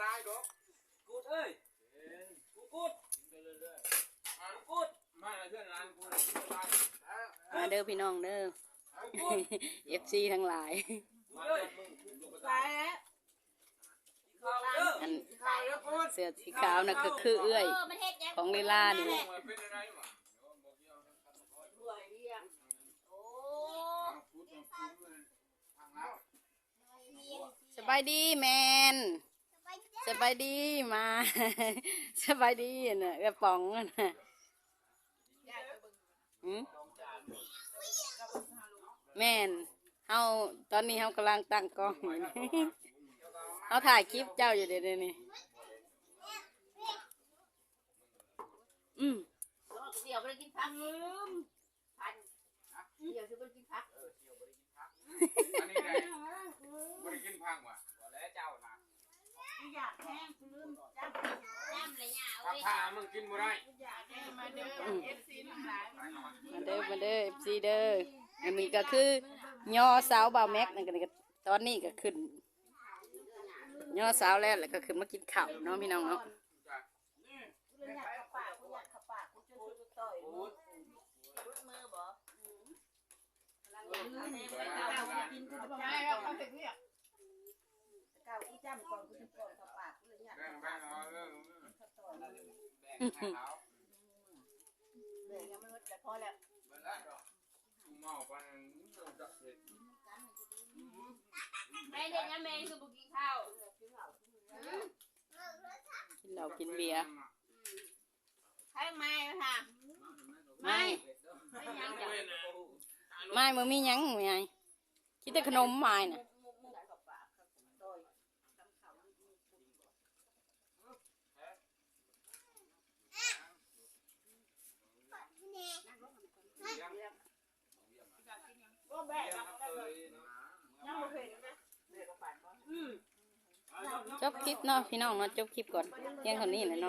ตายดอกกูดเอ้ยกูกูดกูกูดมาเพื่อนร้านกูเลยตายมาเด้อพี่น้องเด้อ FC ทั้งหลาย มาเอ้ยตายแล้วข้าวเด้ออันตายแล้วกูเสื้อสีขาวน่ะก็คือเอื้อยมันเฮ็ดยังของลีลาดูเป็นอะไรวะรวยเรียงโอ้พูดมาพูดเลยทางแล้วสบายดีแมน สบายดีมาสบายดีน่ะกระป๋องน่ะหืมแม่นเฮาตอนนี้เฮากำลังตั้งกล้องอยู่นี่เฮาถ่ายคลิปเจ้าอยู่เดี๋ยวนี้อืมเดี๋ยวไปกินผักลืมพันเดี๋ยวจะไปกินผัก อันนี้ได้บริกินพังว่ะ แล้วเจ้านะ อยากแห้งลืมจ้ำจ้ำ เลยเนี่ยพักผ้ามึงกินบ่ได้อยากแห้งมาเด้อเอฟซีทั้งหลายมาเด้อมาเด้อ FC เด้ออันนี้ก็คือย่อสาวบ่าวแม็กนั่นก็นี่ก็ตอนนี้ก็ขึ้นย่อสาวแล้วแล้วก็ขึ้นมากินข้าวเนาะพี่น้องเนาะกูอยากขับปากกูอยากขับปากกูจะช่วยกูต่อยมือรุดมือบ่กำลังอยากแห้งไปเก้ากินกูใช่แล้วเขาเห็นเนี่ยเก้ากูจ้ำก่อนกูจะก่อนขับปากกูเลยอยากแบ่งขับแบ่ปางกเอาเรื่องขับต่อย แบ่งให้เขาเลยยังไม่ลดแต่พอแล้วเบิ่งล้วดอกกูเมาไปมึงจะเผ็ดแม่เด็กยังแม่คือบุกินข้าวกินเหล้ากินเบียร์ให้ไม่ค่ะไม่ไม่ยังจะไม่มึงมียังไงคิดแต่ขนมไม่น่ะ ก็แบกยังไม่เห็นนะ จบคลิปเนาะพี่น้องเนาะจบคลิปก่อนเพียงเท่านี้แหละเนาะ